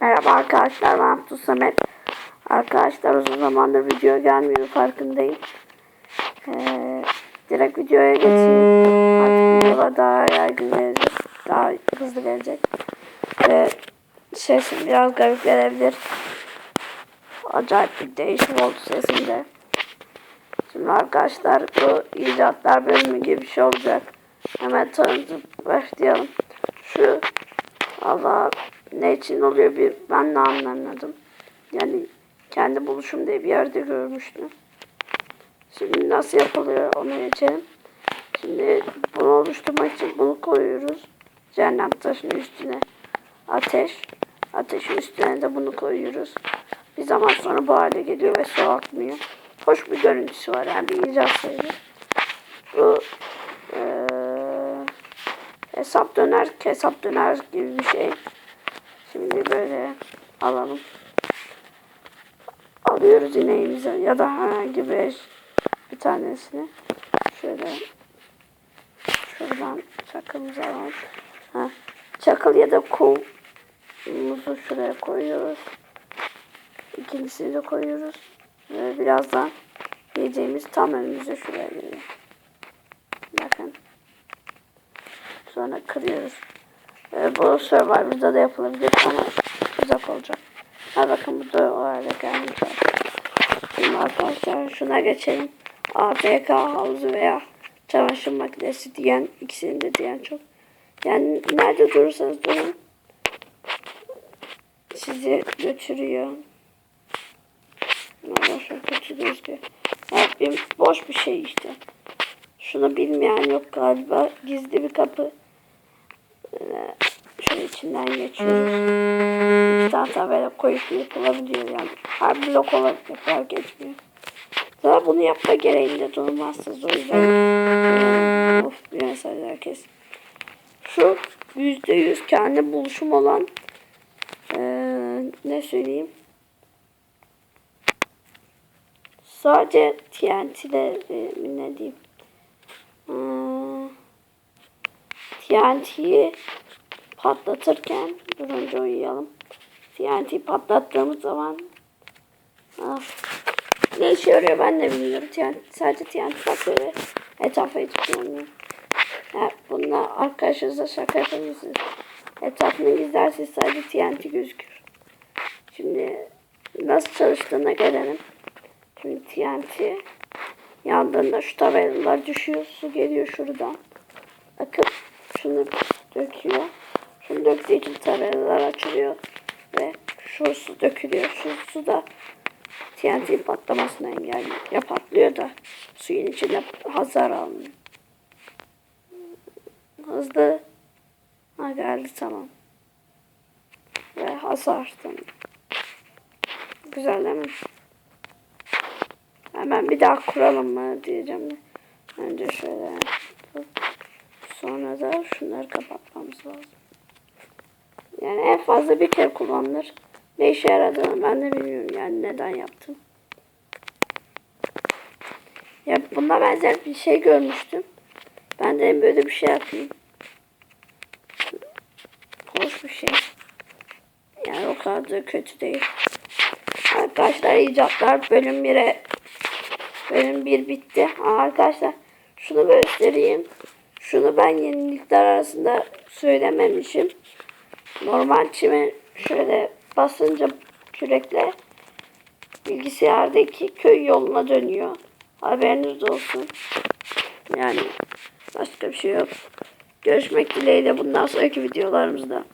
Merhaba arkadaşlar ben Abdü Samet. Arkadaşlar uzun zamandır video gelmiyor farkındayım. Ee, direkt videoya geçeyim. Artık videolar daha yaygın gelecek. Daha hızlı gelecek. Ve sesim biraz garip gelebilir. Acayip bir değişim oldu sesimde. Şimdi arkadaşlar bu icatlar bölümü gibi bir şey olacak. Hemen tanıtıp başlayalım. Şu Allah ne için oluyor bir ben de anlamadım. Yani kendi buluşum diye bir yerde görmüştüm. Şimdi nasıl yapılıyor onu geçelim. Şimdi bunu oluşturmak için bunu koyuyoruz. Cehennem taşının üstüne ateş. Ateşin üstüne de bunu koyuyoruz. Bir zaman sonra bu hale geliyor ve su akmıyor. Hoş bir görüntüsü var yani bir icat sayılır. Bu eee hesap döner, hesap döner gibi bir şey. Şimdi böyle alalım. Alıyoruz ineğimizi ya da herhangi bir bir tanesini. Şöyle şuradan çakılımızı alalım. Ha, çakıl ya da kulumuzu şuraya koyuyoruz. İkincisini de koyuyoruz. Ve birazdan yiyeceğimiz tam önümüze şuraya geliyor. Bakın. Sonra kırıyoruz. Ee, bu Survivor'da da yapılabilir ama uzak olacak. Ha bakın bu da o hale gelmiş. Şimdi arkadaşlar şuna geçelim. AFK havuzu veya çamaşır makinesi diyen ikisini de diyen çok. Yani nerede durursanız durun. Sizi götürüyor. Arkadaşlar kötü gözüküyor. Ya bir, boş bir şey işte. Şunu bilmeyen yok galiba. Gizli bir kapı. Ee, şöyle içinden geçiyoruz. İki tane tabela koyup yapılabiliyor yani. Her blok olarak yapar geçmiyor. Zaten bunu yapma gereğinde durmazsınız o yüzden. Ee, of bir mesaj herkes. Şu yüzde yüz kendi buluşum olan ee, ne söyleyeyim? Sadece TNT'de e, ne diyeyim? Hmm, TNT'yi patlatırken dur önce uyuyalım. TNT'yi patlattığımız zaman ah, ne işe yarıyor ben de bilmiyorum. TNT, sadece TNT patlıyor ve etrafa hiç kullanmıyor. Yani bununla arkadaşınızla şaka yapabilirsiniz. Etrafını gizlerseniz sadece TNT gözükür. Şimdi nasıl çalıştığına gelelim. Şimdi TNT yandığında şu tabelalar düşüyor. Su geliyor şuradan. Akıp şunu döküyor. Şunu döktüğü için tabelalar açılıyor. Ve şu su dökülüyor. Şu su da TNT patlamasını engelliyor. Ya patlıyor da suyun içinde hasar almıyor. Hızlı. Ha geldi tamam. Ve hasar. Güzel değil mi? Hemen bir daha kuralım mı diyeceğim. Önce şöyle sonra da şunları kapatmamız lazım. Yani en fazla bir kere kullanılır. Ne işe yaradığını ben de bilmiyorum yani neden yaptım. Ya buna benzer bir şey görmüştüm. Ben de böyle bir şey yapayım. Hoş bir şey. Yani o kadar da kötü değil. Arkadaşlar icatlar bölüm 1'e bölüm 1 bitti. Aa, arkadaşlar şunu göstereyim. Şunu ben yenilikler arasında söylememişim. Normal çime şöyle basınca kürekle bilgisayardaki köy yoluna dönüyor. Haberiniz olsun. Yani başka bir şey yok. Görüşmek dileğiyle bundan sonraki videolarımızda.